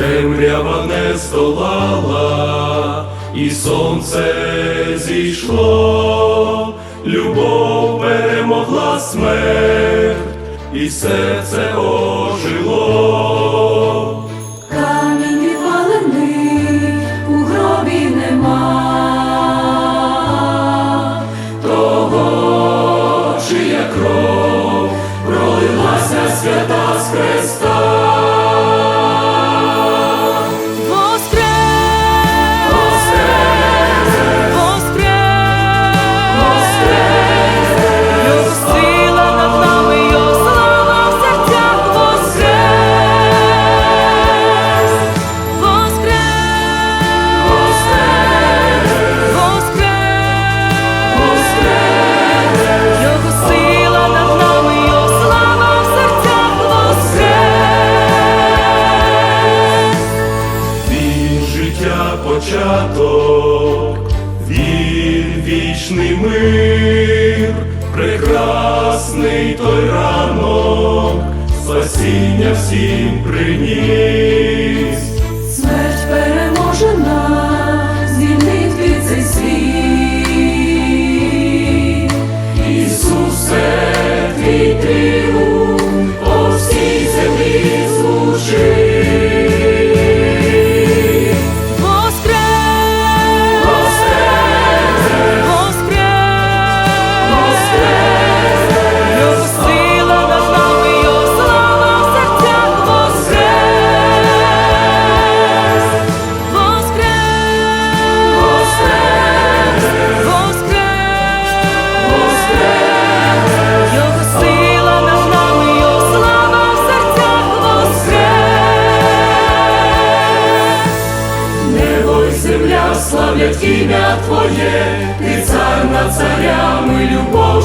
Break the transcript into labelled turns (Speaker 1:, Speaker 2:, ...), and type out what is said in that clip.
Speaker 1: темрява не здолала, і сонце зійшло, любов перемогла смерть, і серце ожило.
Speaker 2: Камінь відвалений, у гробі нема.
Speaker 1: Того, чия кров пролилася свята з Христа. Початок, він вічний мир, прекрасний той ранок, спасіння всім приніс. Земля славлять ім'я Твоє, ти цар над царями, любов,